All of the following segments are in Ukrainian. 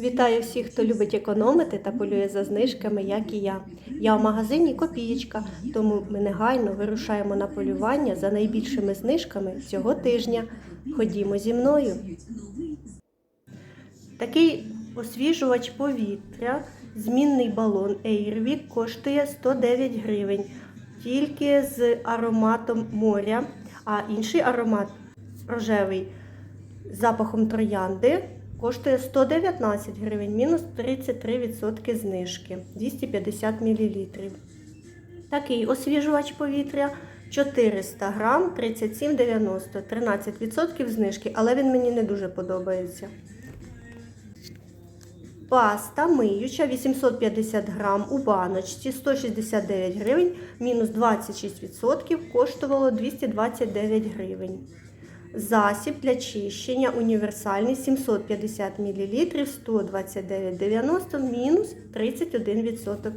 Вітаю всіх, хто любить економити та полює за знижками, як і я. Я в магазині Копієчка, тому ми негайно вирушаємо на полювання за найбільшими знижками цього тижня. Ходімо зі мною. Такий освіжувач повітря, змінний балон Airwick коштує 109 гривень, тільки з ароматом моря, а інший аромат рожевий з запахом троянди коштує 119 гривень, мінус 33% знижки, 250 мл. Такий освіжувач повітря 400 грам, 37,90, 13% знижки, але він мені не дуже подобається. Паста миюча 850 грам у баночці 169 гривень, мінус 26%, коштувало 229 гривень. Засіб для чищення універсальний 750 мл 129,90 мінус 31%.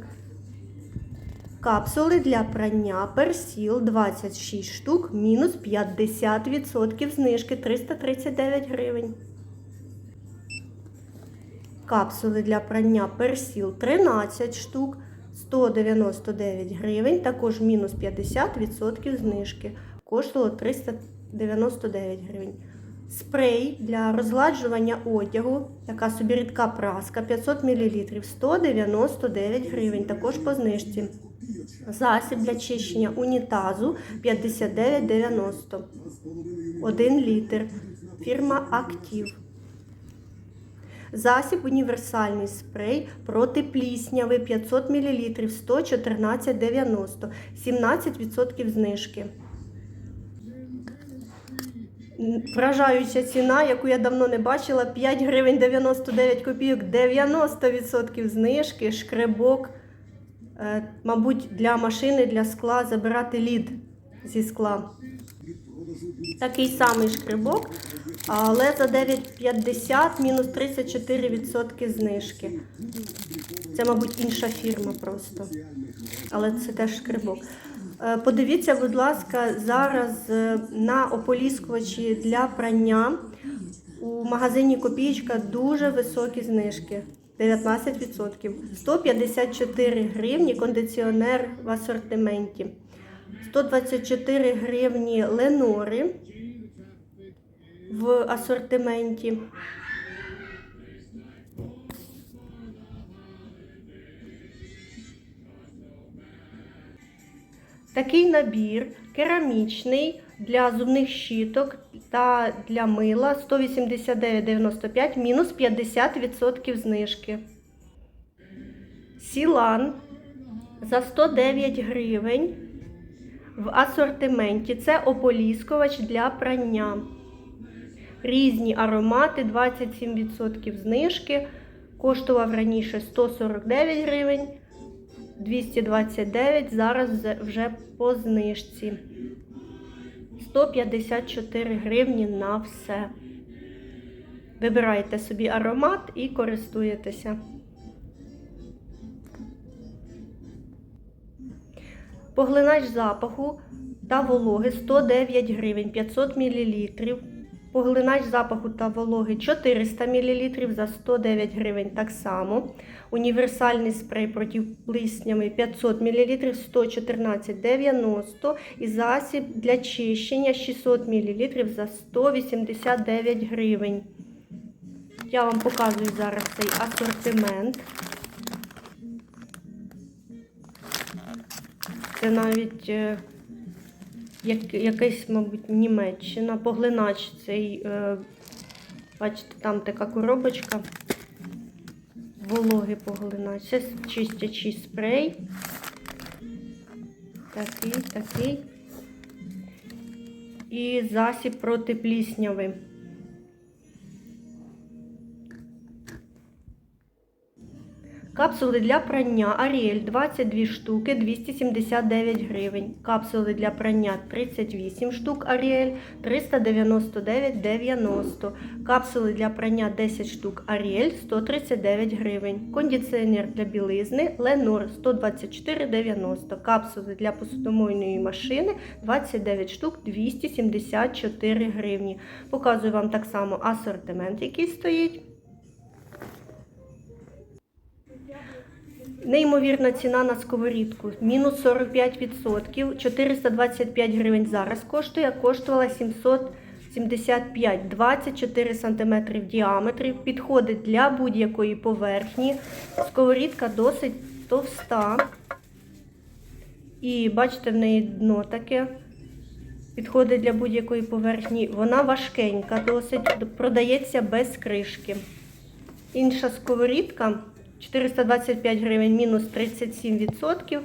Капсули для прання персіл 26 штук, мінус 50% знижки 339 гривень. Капсули для прання персіл 13 штук, 199 гривень, також мінус 50% знижки. Коштувало 399 гривень. Спрей для розгладжування одягу, така собі рідка праска 500 мл 199 гривень, також по знижці. Засіб для чищення унітазу 59,90. 1 літр. Фірма Актив. Засіб універсальний спрей проти плісняви 500 мл 114,90. 17% знижки. Вражаюча ціна, яку я давно не бачила, 5 гривень 99 копійок, 90% знижки, шкребок. Е, Мабуть, для машини, для скла забирати лід зі скла. Такий самий шкребок, але за 9,50 мінус 34% знижки. Це, мабуть, інша фірма просто. Але це теж шкребок. Е, Подивіться, будь ласка, зараз е, на ополіскувачі для прання у магазині Копієчка дуже високі знижки. 19%. 154 гривні кондиціонер в асортименті. 124 гривні ленори в асортименті. Такий набір керамічний для зубних щіток та для мила 189,95 мінус 50% знижки. Сілан за 109 гривень в асортименті. Це ополіскувач для прання. Різні аромати, 27% знижки. Коштував раніше 149 гривень. 229, зараз вже по знижці. 154 гривні на все. Вибирайте собі аромат і користуєтеся. Поглинач запаху та вологи 109 гривень 500 мл. Поглинач запаху та вологи 400 мл за 109 гривень так само. Універсальний спрей проти плиснями 500 мл 114,90 і засіб для чищення 600 мл за 189 гривень. Я вам показую зараз цей асортимент. Це навіть е, як, якась, мабуть, Німеччина. Поглинач цей, е, бачите, там така коробочка. Вологий поглинач. Це чистячий спрей. Такий, такий. І засіб проти плісняви. Капсули для прання Аріель 22 штуки 279 гривень. Капсули для прання 38 штук Аріель 399,90. Капсули для прання 10 штук Аріель 139 гривень. Кондиціонер для білизни Ленор 124,90. Капсули для посудомойної машини 29 штук 274 гривні. Показую вам так само асортимент, який стоїть. Неймовірна ціна на сковорідку. Мінус 45%. 425 гривень зараз коштує, коштувала 775, 24 см в діаметрі. Підходить для будь-якої поверхні. Сковорідка досить товста. І бачите, в неї дно таке. Підходить для будь-якої поверхні. Вона важкенька, досить продається без кришки. Інша сковорідка 425 гривень мінус 37%.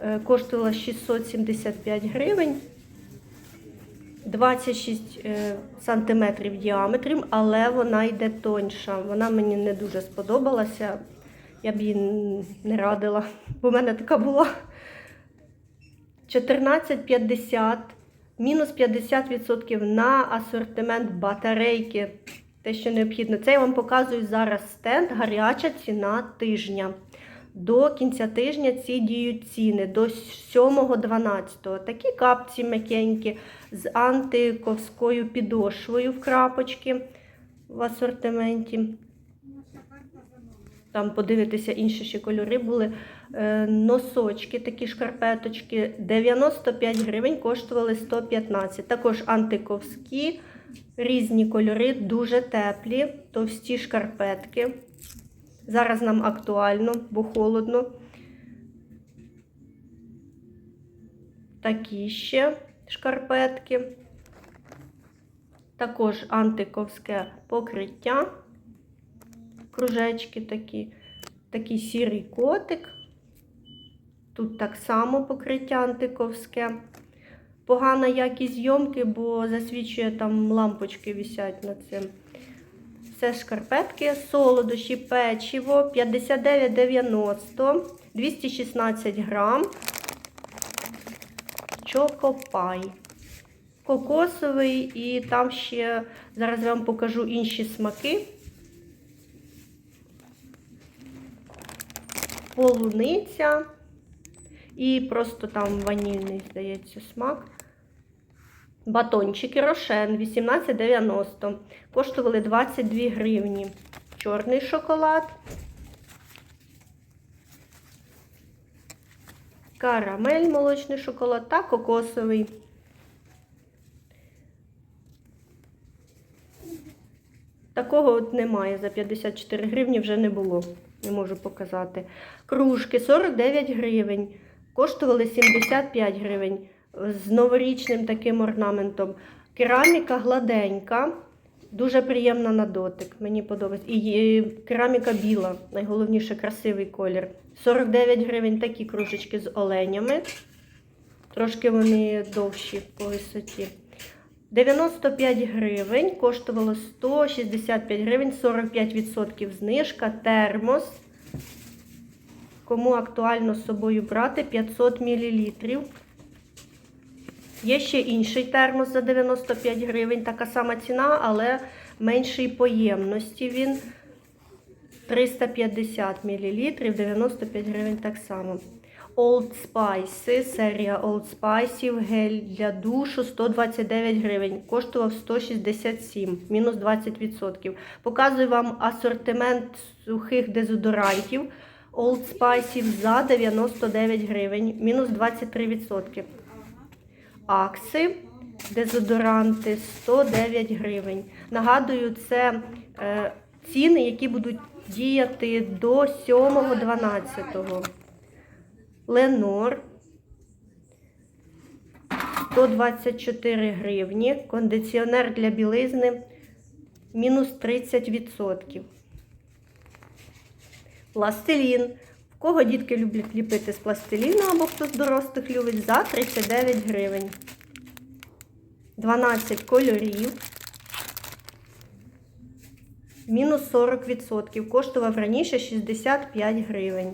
е, Коштувала 675 гривень. 26 е, сантиметрів діаметром, але вона йде тоньша. Вона мені не дуже сподобалася. Я б її не радила, бо в мене така була. 14,50, мінус 50% на асортимент батарейки. Те, що необхідно. Це я вам показую зараз стенд, гаряча ціна тижня. До кінця тижня ці діють ціни до 7-12. Такі капці м'якенькі з антиковською підошвою в крапочки в асортименті. Там подивитися інші ще кольори були. Е, Носочки, такі шкарпеточки, 95 гривень коштували 115. Також антиковські, різні кольори, дуже теплі, товсті шкарпетки. Зараз нам актуально, бо холодно. Такі ще шкарпетки. Також антиковське покриття. Кружечки такі. Такий сірий котик. Тут так само покриття антиковське. Погана якість зйомки, бо засвічує там лампочки висять над цим. Це шкарпетки, солодощі, печиво 59,90, 216 грам. Чокопай. Кокосовий і там ще, зараз я вам покажу інші смаки. Полуниця. І просто там ванільний, здається, смак. Батончики Рошен 18,90. Коштували 22 гривні. Чорний шоколад. Карамель, молочний шоколад та кокосовий. Такого от немає. За 54 гривні вже не було. Не можу показати. Кружки 49 гривень. Коштували 75 гривень з новорічним таким орнаментом. Кераміка гладенька, дуже приємна на дотик. Мені подобається. І кераміка біла, найголовніше красивий колір. 49 гривень такі кружечки з оленями. Трошки вони довші по висоті. 95 гривень, коштувало 165 гривень, 45% знижка, термос. Кому актуально з собою брати 500 мл. Є ще інший термос за 95 гривень, така сама ціна, але меншої поємності він 350 мл, 95 гривень так само. Old Spice, серія Old Spice, гель для душу 129 гривень, коштував 167, мінус 20%. Показую вам асортимент сухих дезодорантів Old Spice за 99 гривень, мінус 23%. Акси, дезодоранти 109 гривень. Нагадую, це е, ціни, які будуть діяти до 7.12. Ленор 124 гривні. Кондиціонер для білизни мінус 30%. Пластилін. Кого дітки люблять ліпити з пластиліну або хто з дорослих любить за 39 гривень. 12 кольорів. Мінус 40%. Коштував раніше 65 гривень.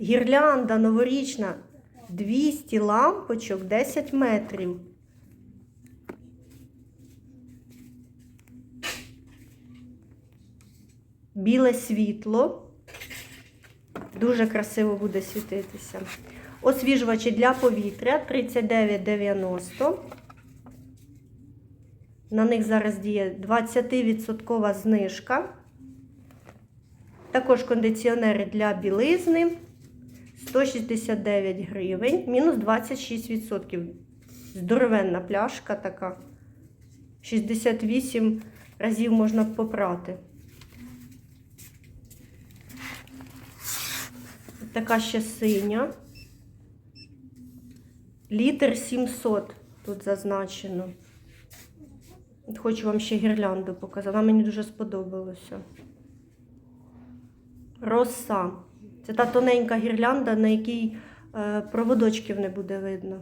Гірлянда новорічна 200 лампочок 10 метрів. Біле світло. Дуже красиво буде світитися. Освіжувачі для повітря 39,90. На них зараз діє 20% знижка. Також кондиціонери для білизни 169 гривень, мінус 26%. Здоровенна пляшка така. 68 разів можна попрати. Така ще синя. Літр 700 тут зазначено. Хочу вам ще гірлянду показати. Вона мені дуже сподобалася. Роса. Це та тоненька гірлянда, на якій е, проводочків не буде видно.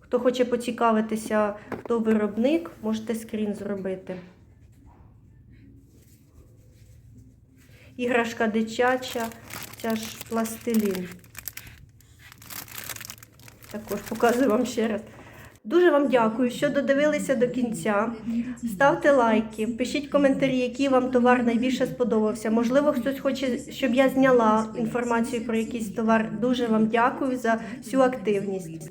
Хто хоче поцікавитися, хто виробник, можете скрін зробити. Іграшка дитяча, ця ж пластилін. Також показую вам ще раз. Дуже вам дякую, що додивилися до кінця. Ставте лайки, пишіть коментарі, який вам товар найбільше сподобався. Можливо, хтось хоче, щоб я зняла інформацію про якийсь товар. Дуже вам дякую за всю активність.